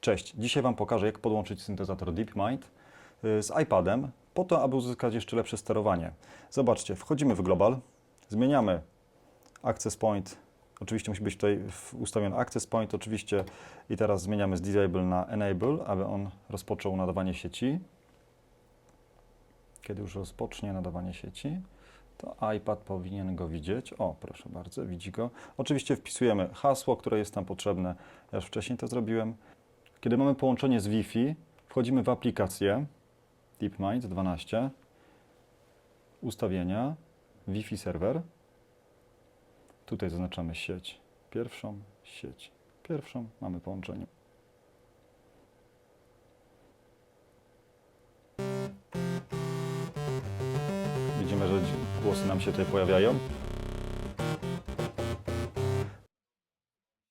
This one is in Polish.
Cześć, dzisiaj Wam pokażę jak podłączyć syntezator DeepMind y, z iPadem po to, aby uzyskać jeszcze lepsze sterowanie. Zobaczcie, wchodzimy w Global, zmieniamy Access Point, oczywiście musi być tutaj ustawiony Access Point oczywiście i teraz zmieniamy z Disable na Enable, aby on rozpoczął nadawanie sieci. Kiedy już rozpocznie nadawanie sieci, to iPad powinien go widzieć. O, proszę bardzo, widzi go. Oczywiście wpisujemy hasło, które jest nam potrzebne. Ja już wcześniej to zrobiłem. Kiedy mamy połączenie z Wi-Fi, wchodzimy w aplikację DeepMind 12, ustawienia, Wi-Fi serwer. Tutaj zaznaczamy sieć pierwszą, sieć pierwszą, mamy połączenie. Widzimy, że głosy nam się tutaj pojawiają.